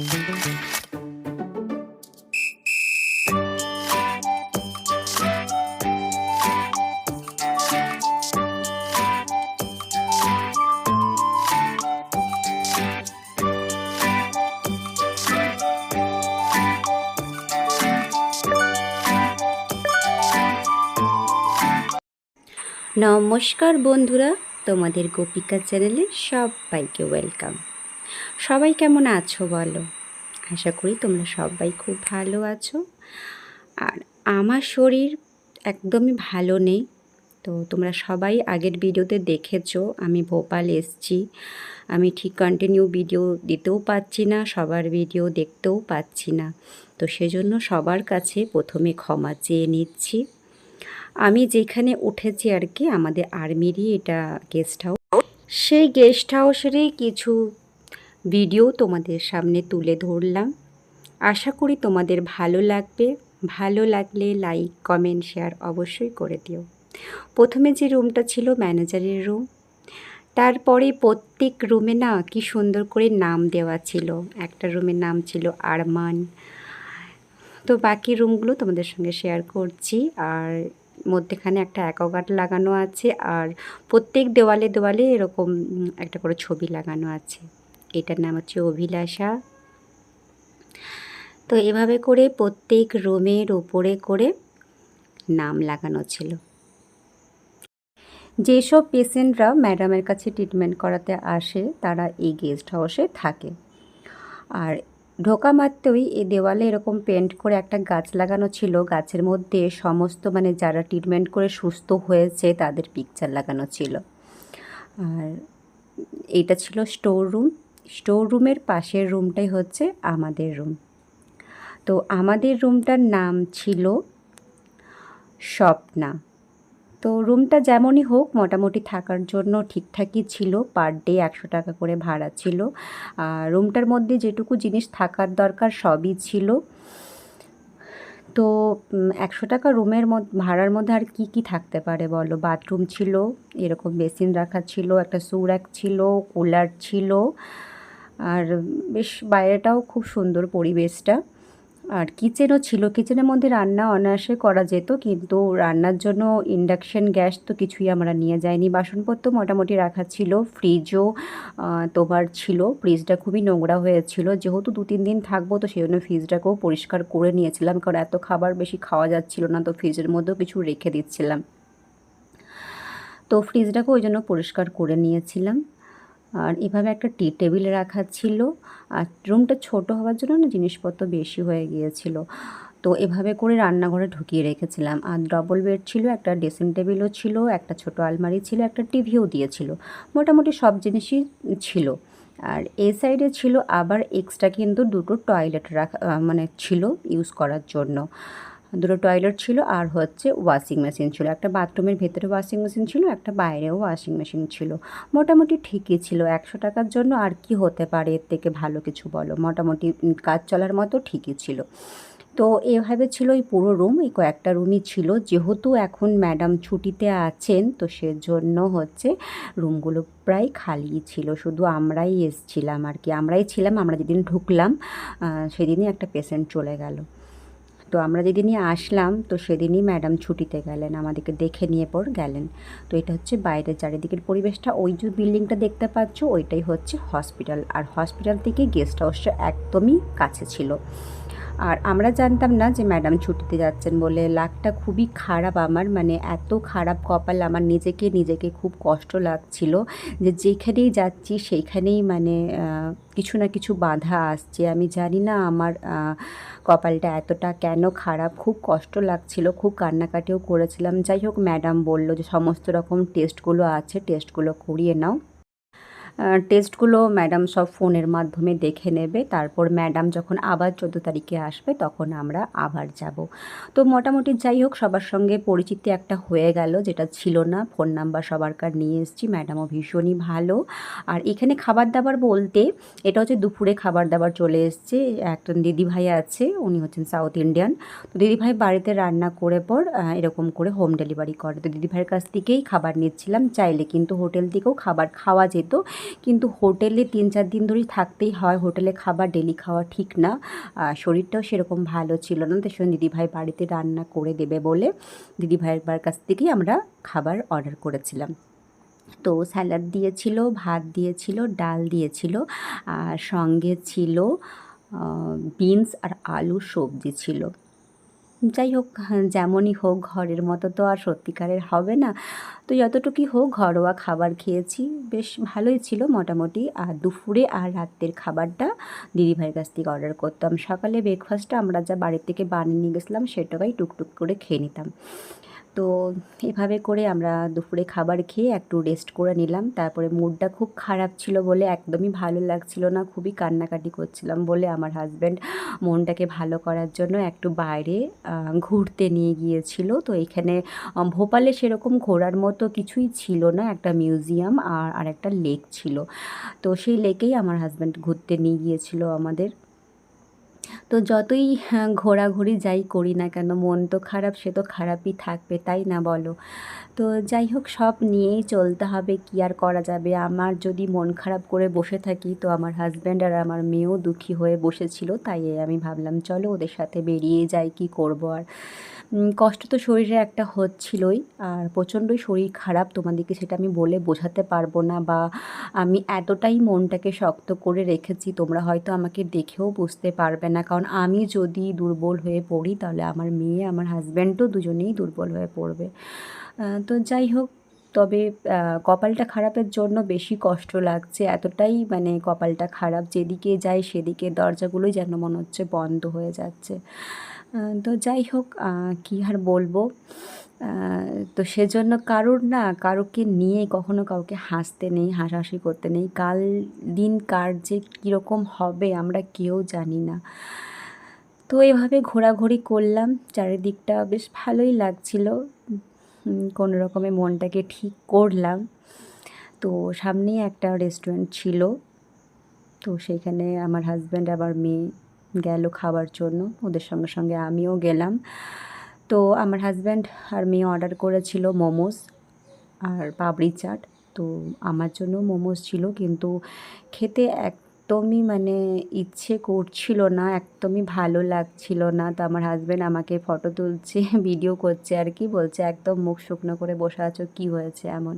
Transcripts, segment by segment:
নমস্কার বন্ধুরা তোমাদের গোপিকা চ্যানেলে সবাইকে ওয়েলকাম সবাই কেমন আছো বলো? আশা করি তোমরা সবাই খুব ভালো আছো। আর আমার শরীর একদমই ভালো নেই। তো তোমরা সবাই আগের ভিডিওতে দেখেছ, আমি ভোপাল এসছি। আমি ঠিক কন্টিনিউ ভিডিও দিতেও পাচ্ছি না, সবার ভিডিও দেখতেও পাচ্ছি না। তো সেজন্য সবার কাছে প্রথমে ক্ষমা চেয়ে নিচ্ছি। আমি যেখানে উঠেছি আর কি, আমাদের আর্মিরই এটা গেস্ট হাউস সেই গেস্ট হাউসেরই কিছু ভিডিও তোমাদের সামনে তুলে ধরলাম। আশা করি তোমাদের ভালো লাগবে। ভালো লাগলে লাইক, কমেন্ট, শেয়ার অবশ্যই করে দিও। প্রথমে যে রুমটা ছিল ম্যানেজারের রুম। তারপরে প্রত্যেক রুমে না কি সুন্দর করে নাম দেওয়া ছিল। একটা রুমের নাম ছিল আরমান। তো বাকি রুমগুলো তোমাদের সঙ্গে শেয়ার করছি। আর মধ্যেখানে একটা অ্যাকোগার্ড লাগানো আছে। আর প্রত্যেক দেওয়ালে দেওয়ালে এরকম একটা করে ছবি লাগানো আছে। এটার নাম হচ্ছে অভিলাষা। তো এভাবে করে প্রত্যেক রুমের ওপরে করে নাম লাগানো ছিল। যেসব পেশেন্টরা ম্যাডামের কাছে ট্রিটমেন্ট করাতে আসে, তারা এই গেস্ট হাউসে থাকে। আর ঢোকা মাত্রই এই দেওয়ালে এরকম পেন্ট করে একটা গাছ লাগানো ছিল। গাছের মধ্যে সমস্ত মানে যারা ট্রিটমেন্ট করে সুস্থ হয়েছে, তাদের পিকচার লাগানো ছিল। আর এটা ছিল স্টোর রুম। স্টোর রুমের পাশের রুমটাই হচ্ছে আমাদের রুম। তো আমাদের রুমটার নাম ছিল স্বপ্না। তো রুমটা যেমনই হোক মোটামুটি থাকার জন্য ঠিকঠাকই ছিল, পার ডে একশো টাকা করে ভাড়া ছিল। আর রুমটার মধ্যে যেটুকু জিনিস থাকার দরকার সবই ছিল। তো একশো টাকা রুমের মধ্যে ভাড়ার মধ্যে আর কি কি থাকতে পারে বলো? বাথরুম ছিল, এরকম বেসিন রাখা ছিল, একটা সুরাক ছিল, কুলার ছিল আর বেশ বাইরেটাও খুব সুন্দর পরিবেশটা। আর কিচেনও ছিল, কিচেনের মধ্যে রান্না অনায়াসে করা যেত, কিন্তু রান্নার জন্য ইন্ডাকশন গ্যাস তো কিছুই আমরা নিয়ে যাইনি। বাসনপত্র মোটামুটি রাখা ছিল, ফ্রিজও তোমার ছিল, ফ্রিজটা খুবই নোংরা হয়েছিল। যেহেতু দু তিন দিন থাকব, তো সেই জন্য ফ্রিজটাকেও পরিষ্কার করে নিয়েছিলাম, কারণ এত খাবার বেশি খাওয়া যাচ্ছিল না, তো ফ্রিজের মধ্যেও কিছু রেখে দিচ্ছিলাম। তো ফ্রিজটাকে ওই জন্য পরিষ্কার করে নিয়েছিলাম। আর এভাবে একটা টি টেবিল রাখা ছিল। আর রুমটা ছোট হওয়ার জন্য না জিনিসপত্র বেশি হয়ে গিয়েছিল। তো এভাবে করে রান্নাঘরে ঢুকিয়ে রেখেছিলাম। আর ডবল বেড ছিল, একটা ড্রেসিং টেবিলও ছিল, একটা ছোট আলমারি ছিল, একটা টিভিও দিয়েছিল। মোটামুটি সব জিনিসই ছিল। আর এই সাইডে ছিল আবার এক্সট্রা কিন্তু দুটো টয়লেট রাখা মানে ছিল ইউজ করার জন্য। দুটো টয়লেট ছিল আর হচ্ছে ওয়াশিং মেশিন ছিল। একটা বাথরুমের ভেতরে ওয়াশিং মেশিন ছিল, একটা বাইরেও ওয়াশিং মেশিন ছিল। মোটামুটি ঠিকই ছিল, একশো টাকার জন্য আর কি হতে পারে এর থেকে ভালো কিছু বলো? মোটামুটি কাজ চলার মতো ঠিকই ছিল। তো এভাবে ছিল এই পুরো রুম এই কয়েকটা রুমই ছিল। যেহেতু এখন ম্যাডাম ছুটিতে আছেন, তো সেজন্য হচ্ছে রুমগুলো প্রায় খালি ছিল। শুধু আমরাই এসছিলাম আর কি। আমরাই ছিলাম, আমরা যেদিন ঢুকলাম সেদিনই একটা পেশেন্ট চলে গেল। তো আমরা যেদিনই আসলাম, তো সেদিনই ম্যাডাম ছুটিতে গেলেন, আমাদেরকে দেখে নিয়ে পর গেলেন। তো এটা হচ্ছে বাইরের চারিদিকের পরিবেশটা। ওই যে বিল্ডিংটা দেখতে পাচ্ছ, ওইটাই হচ্ছে হসপিটাল। আর হসপিটাল থেকে গেস্ট হাউসটা একদমই কাছে ছিল। আর আমরা জানতাম না যে ম্যাডাম ছুটিতে যাচ্ছেন বলে। লাকটা খুবই খারাপ আমার মানে এত খারাপ কপাল আমার নিজেকে নিজেকে খুব কষ্ট লাগছিল যে যেখানেই যাচ্ছি সেইখানেই মানে কিছু না কিছু বাধা আসছে। আমি জানি না আমার কপালটা এতটা কেন খারাপ। খুব কষ্ট লাগছিল, খুব কান্নাকাটিও করেছিলাম। যাই হোক, ম্যাডাম বলল যে সমস্ত রকম টেস্টগুলো আছে, টেস্টগুলো করিয়ে নাও। টেস্টগুলো ম্যাডাম সব ফোনের মাধ্যমে দেখে নেবে। তারপর ম্যাডাম যখন আবার চোদ্দ তারিখে আসবে, তখন আমরা আবার যাব। তো মোটামুটি যাই হোক, সবার সঙ্গে পরিচিতি একটা হয়ে গেল, যেটা ছিল না। ফোন নাম্বার সবার কার নিয়ে এসেছি ম্যাডামও ভীষণই ভালো। আর এখানে খাবার দাবার বলতে, এটা হচ্ছে দুপুরে খাবার দাবার চলে এসছে। একজন দিদিভাই আছে, উনি হচ্ছেন সাউথ ইন্ডিয়ান তো দিদিভাই বাড়িতে রান্না করে পর এরকম করে হোম ডেলিভারি করে। তো দিদিভাইয়ের কাছ থেকেই খাবার নিচ্ছিলাম। চাইলে কিন্তু হোটেল থেকেও খাবার খাওয়া যেত। কিন্তু হোটেলে তিন চার দিন ধরেই থাকতেই হয়। হোটেলে খাবার ডেলি খাওয়া ঠিক না। শরীরটাও সেরকম ভালো ছিল না। তো সেজন্য দিদিভাই বাড়িতে রান্না করে দেবে বলে দিদিভাইয়ের কাছ থেকেই আমরা খাবার অর্ডার করেছিলাম। তো স্যালাড দিয়েছিল, ভাত দিয়েছিল, ডাল দিয়েছিল, আর সঙ্গে ছিল বিনস আর আলু সবজি ছিল। যাই হোক হ্যাঁ, যেমনই হোক ঘরের মতো তো আর সত্যিকারের হবে না। তো যতটুকুই হোক ঘরোয়া খাবার খেয়েছি বেশ ভালোই ছিল মোটামুটি। আর দুপুরে আর রাত্রের খাবারটা দিদিভাইয়ের কাছ থেকে অর্ডার করতাম। সকালে ব্রেকফাস্টটা আমরা যা বাড়ির থেকে বানিয়ে নিয়ে গেছিলাম সেটাই টুকটুক করে খেয়ে নিতাম। তো এভাবে করে আমরা দুপুরে খাবার খেয়ে একটু রেস্ট করে নিলাম। তারপরে মুডটা খুব খারাপ ছিল বলে, একদমই ভালো লাগছিল না। খুবই কান্নাকাটি করছিলাম বলে আমার হাজব্যান্ড মনটাকে ভালো করার জন্য একটু বাইরে ঘুরতে নিয়ে গিয়েছিল। তো এখানে ভোপালে সেরকম ঘোরার মতো কিছুই ছিল না। একটা মিউজিয়াম আর আর একটা লেক ছিল। তো সেই লেকেই আমার হাজব্যান্ড ঘুরতে নিয়ে গিয়েছিল আমাদের। তো যতই হ্যাঁ, ঘোরাঘুরি যাই করি না কেন মন তো খারাপ সে তো খারাপই থাকবে তাই না বলো? তো যাই হোক সব নিয়েই চলতে হবে কি আর করা যাবে? আমার যদি মন খারাপ করে বসে থাকি তো আমার হাজব্যান্ড আর আমার মেয়েও দুঃখী হয়ে বসেছিল তাই আমি ভাবলাম চলো ওদের সাথে বেরিয়ে যাই কি করব আর? কষ্ট তো শরীরে একটা হচ্ছিলই, আর প্রচণ্ডই শরীর খারাপ তোমাদেরকে সেটা আমি বলে বোঝাতে পারব না বা আমি এতটাই মনটাকে শক্ত করে রেখেছি, তোমরা হয়তো আমাকে দেখেও বুঝতে পারবে না। কারণ আমি যদি দুর্বল হয়ে পড়ি, তাহলে আমার মেয়ে, আমার হাজব্যান্ডও দুজনেই দুর্বল হয়ে পড়বে। তো যাই হোক, তবে কপালটা খারাপের জন্য বেশি কষ্ট লাগছে, এতটাই মানে কপালটা খারাপ, যেদিকে যায় সেদিকে দরজাগুলোই যেন মনে হচ্ছে বন্ধ হয়ে যাচ্ছে। তো যাই হোক কী আর বলব? তো সেজন্য কারোর না, কারোকে নিয়ে কখনো কাউকে হাসতে নেই, হাসাহাসি করতে নেই। কাল দিন কার যে কীরকম হবে আমরা কেউ জানি না। তো এভাবে ঘোরাঘুরি করলাম, চারিদিকটা বেশ ভালোই লাগছিল। কোনো রকমে মনটাকে ঠিক করলাম। তো সামনেই একটা রেস্টুরেন্ট ছিল। তো সেইখানে আমার হাজব্যান্ড আবার মেয়ে গেল খাবার জন্য, ওদের সঙ্গে সঙ্গে আমিও গেলাম। তো আমার হাজব্যান্ড আর মেয়ে অর্ডার করেছিল মোমোস আর পাবড়ি চাট। তো আমার জন্য মোমোস ছিল, কিন্তু খেতে এক একদমই মানে ইচ্ছে করছিল না, একদমই ভালো লাগছিল না। তো আমার হাজব্যান্ড আমাকে ফটো তুলছে ভিডিও করছে আর কি, বলছে, একদম মুখ শুকনো করে বসে আছো, কী হয়েছে এমন?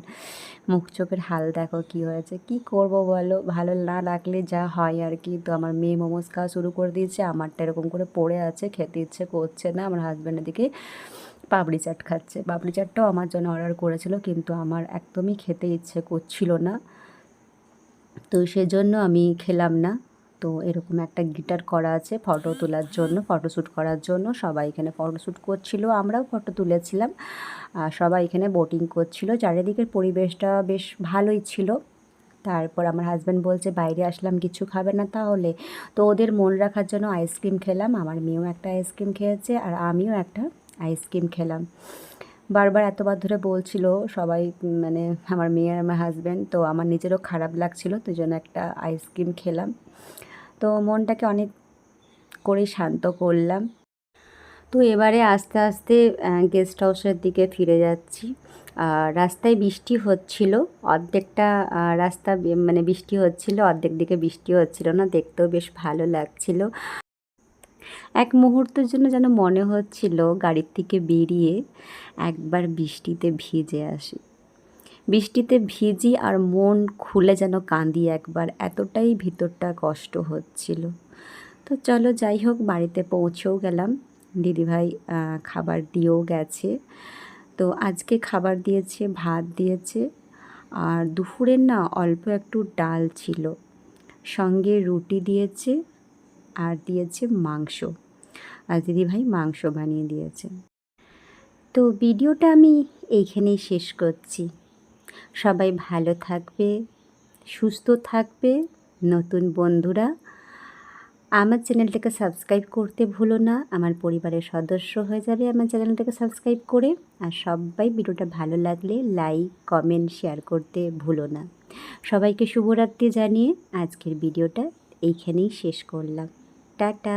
মুখ চোখের হাল দেখো, কি হয়েছে? কি করব বলো? ভালো না লাগলে যা হয় আর কি। তো আমার মেয়ে মোমোস খাওয়া শুরু করে দিয়েছে, আমারটা এরকম করে পড়ে আছে, খেতে ইচ্ছে করছে না। আমার হাজব্যান্ডের দিকে পাপড়ি চাট খাচ্ছে। পাপড়ি চাটটাও আমার জন্য অর্ডার করেছিল, কিন্তু আমার একদমই খেতে ইচ্ছে করছিল না। তো সেজন্য আমি খেলাম না। তো এরকম একটা গিটার করা আছে ফটো তোলার জন্য ফটোশ্যুট করার জন্য। সবাই এখানে ফটোশ্যুট করছিল, আমরাও ফটো তুলেছিলাম। আর সবাই এখানে বোটিং করছিল। চারিদিকের পরিবেশটা বেশ ভালোই ছিল। তারপর আমার হাজব্যান্ড বলছে, বাইরে আসলাম, কিছু খাবে না তাহলে? তো ওদের মন রাখার জন্য আইসক্রিম খেলাম। আমার মেয়েও একটা আইসক্রিম খেয়েছে আর আমিও একটা আইসক্রিম খেলাম। বারবার এতবার ধরে বলছিল সবাই মানে আমার মেয়ে আমার হাজব্যান্ড তো আমার নিজেরও খারাপ লাগছিল, তো জন্য একটা আইসক্রিম খেলাম। তো মনটাকে অনেক করে শান্ত করলাম। তো এবারে আস্তে আস্তে গেস্ট হাউসের দিকে ফিরে যাচ্ছি। রাস্তায় বৃষ্টি হচ্ছিল, অর্ধেকটা রাস্তা মানে বৃষ্টি হচ্ছিল, অর্ধেক দিকে বৃষ্টি হচ্ছিল না, দেখতেও বেশ ভালো লাগছিল। এক মুহূর্তের জন্য যেন মনে হচ্ছিল গাড়ির থেকে বেরিয়ে একবার বৃষ্টিতে ভিজে আসি। বৃষ্টিতে ভিজি আর মন খুলে যেন কাঁদি একবার, এতটাই ভিতরটা কষ্ট হচ্ছিল। তো চলো যাই হোক, বাড়িতে পৌঁছেও গেলাম। দিদিভাই খাবার দিয়েও গেছে। তো আজকে খাবার দিয়েছে, ভাত দিয়েছে আর দুপুরের না অল্প একটু ডাল ছিল। সঙ্গে রুটি দিয়েছে আর দিয়েছে মাংস। আর দিদিভাই মাংস বানিয়ে দিয়েছে। তো ভিডিওটা আমি এইখানেই শেষ করছি। সবাই ভালো থাকবে, সুস্থ থাকবে, নতুন বন্ধুরা। আমার চ্যানেলটাকে সাবস্ক্রাইব করতে ভুলো না। আমার পরিবারের সদস্য হয়ে যাবে আমার চ্যানেলটাকে সাবস্ক্রাইব করে। আর সবাই ভিডিওটা ভালো লাগলে লাইক, কমেন্ট, শেয়ার করতে ভুলো না। সবাইকে শুভরাত্রি জানিয়ে আজকের ভিডিওটা এইখানেই শেষ করলাম। டாட்டா